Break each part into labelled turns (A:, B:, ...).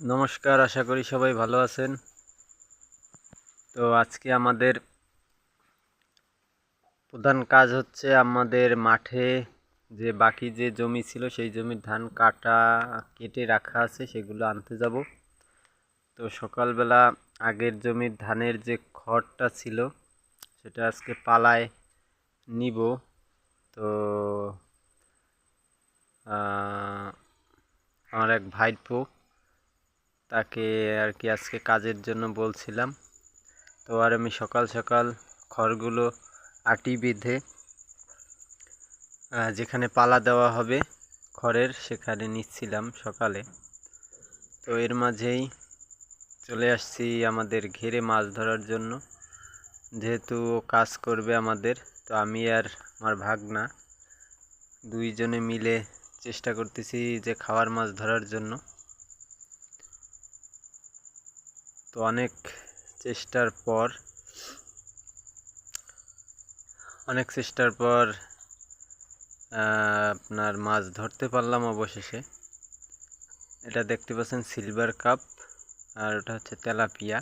A: নমস্কার, আশা করি সবাই ভালো আছেন। তো আজকে আমাদের প্রধান কাজ হচ্ছে আমাদের মাঠে যে বাকি যে জমি ছিল, সেই জমির ধান কাটা কেটে রাখা আছে, সেগুলো আনতে যাব। তো সকালবেলা আগের জমির ধানের যে খড়টা ছিল, সেটা আজকে পালায় নিব। তো আমার এক ভাইপো তাকে আর কি আজকে কাজের জন্য বলছিলাম। তো আর আমি সকাল সকাল খড়গুলো আটি বেঁধে যেখানে পালা দেওয়া হবে খড়ের সেখানে নিচ্ছিলাম সকালে। তো এর মাঝেই চলে আসছি আমাদের ঘেরে মাছ ধরার জন্য। যেহেতু কাজ করবে আমাদের, তো আমি আর আমার ভাগনা দুইজনে মিলে চেষ্টা করতেছি যে খাওয়ার মাছ ধরার জন্য। তো অনেক চেষ্টার পর, অনেক চেষ্টার পর আপনার মাছ ধরতে পারলাম অবশেষে। এটা দেখতে পাচ্ছেন সিলভার কাপ আর ওটা হচ্ছে তেলাপিয়া।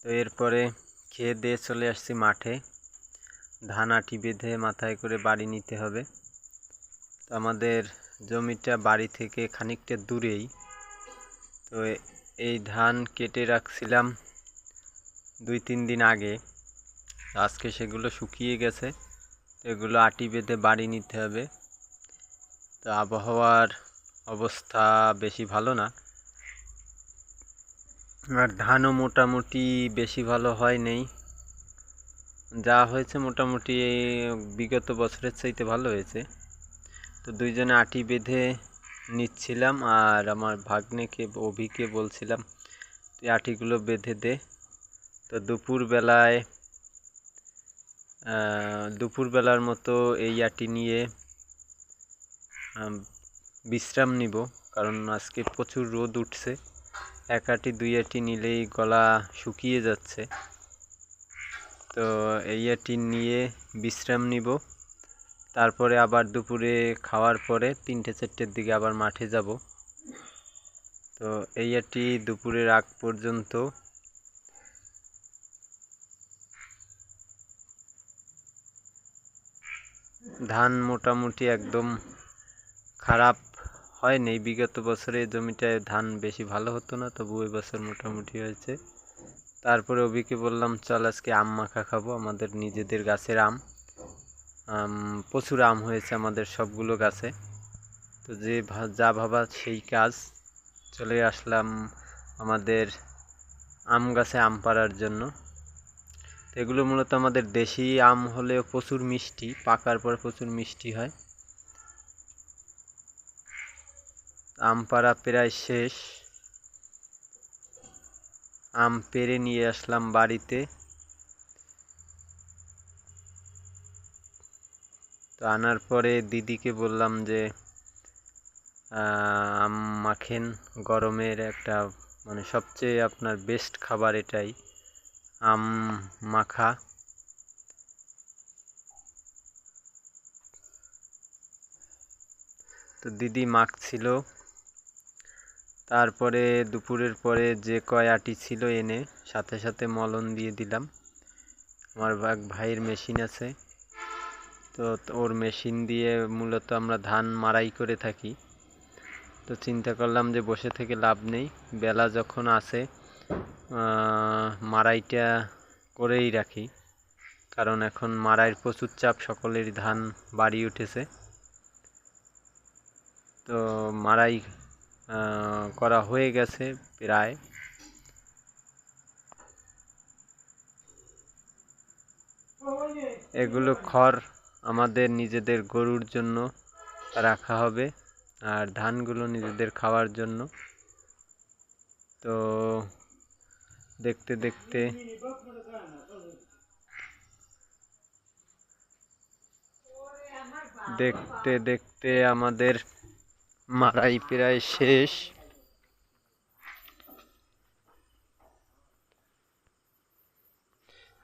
A: তো এরপরে খেয়ে দিয়ে চলে আসছি মাঠে। ধান আটি বেঁধে মাথায় করে বাড়ি নিতে হবে। তো আমাদের জমিটা বাড়ি থেকে খানিকটা দূরেই। তো এই ধান কেটে রাখছিলাম দুই তিন দিন আগে। আজকে সেগুলো শুকিয়ে গেছে এগুলো আটি বেঁধে বাড়ি নিতে হবে। তো আবহাওয়ার অবস্থা বেশি ভালো না। আর ধানও মোটামুটি বেশি ভালো হয় নেই। যা হয়েছে মোটামুটি বিগত বছরের চাইতে ভালো হয়েছে। তো দুইজনে আটি বেঁধে নিচ্ছিলাম আর আমার ভাগ্নেকে, অভিকে বলছিলাম, তুই আটিগুলো বেঁধে দে। তো দুপুরবেলায় দুপুরবেলার মতো এই আটি নিয়ে বিশ্রাম নিব। কারণ আজকে প্রচুর রোদ উঠছে। এক আটি, দুই আটি নিলেই গলা শুকিয়ে যাচ্ছে। তো এই আটি নিয়ে বিশ্রাম নিব। তারপরে আবার দুপুরে খাওয়ার পরে তিনটে চারটের দিকে আবার মাঠে যাব। তো এই আটি দুপুরের আগ পর্যন্ত। ধান মোটামুটি একদম খারাপ হয়নি। বিগত বছরে জমিটায় ধান বেশি ভালো হতো না তবু ওই বছর মোটামুটি হয়েছে। তারপরে অভিকে বললাম চল আজকে আম মাখা খাব আমাদের নিজেদের গাছের আম, প্রচুর আম হয়েছে আমাদের সবগুলো গাছে। তো যে যা ভাবা সেই কাজ। চলে আসলাম আমাদের আম গাছে আম পাড়ার জন্য। তো এগুলো মূলত আমাদের দেশি আম হলেও প্রচুর মিষ্টি, পাকার পর প্রচুর মিষ্টি হয়। আম পাড়া প্রায় শেষ। আম পেড়ে নিয়ে আসলাম বাড়িতে। তো আনার পরে দিদিকে বললাম যে আম মাখেন গরমের একটা মানে সবচেয়ে আপনার বেস্ট খাবার এটাই, আম মাখা। তো দিদি মাখছিল। তারপরে দুপুরের পরে যে কয় আটি ছিল এনে, সাথে সাথে মলন দিয়ে দিলাম। আমার এক ভাইয়ের মেশিন আছে। তো ওর মেশিন দিয়ে মূলত আমরা ধান মারাই করে থাকি। তো চিন্তা করলাম যে বসে থেকে লাভ নেই। বেলা যখন আসে মারাইটা করেই রাখি। কারণ এখন মারাইয়ের প্রচুর চাপ, সকলের ধান বাড়ি উঠেছে। তো মারাই করা হয়ে গেছে প্রায়। এগুলো খড় আমাদের নিজেদের গরুর জন্য রাখা হবে আর ধানগুলো নিজেদের খাওয়ার জন্য। তো দেখতে দেখতে দেখতে দেখতে আমাদের মারাই প্রায় শেষ।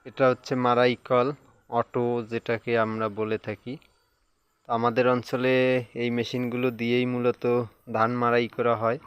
A: এটা হচ্ছে মারাই কল। অটো যেটাকে আমরা বলে থাকি। আমাদের অঞ্চলে এই মেশিনগুলো দিয়েই মূলত ধান মারাই করা হয়।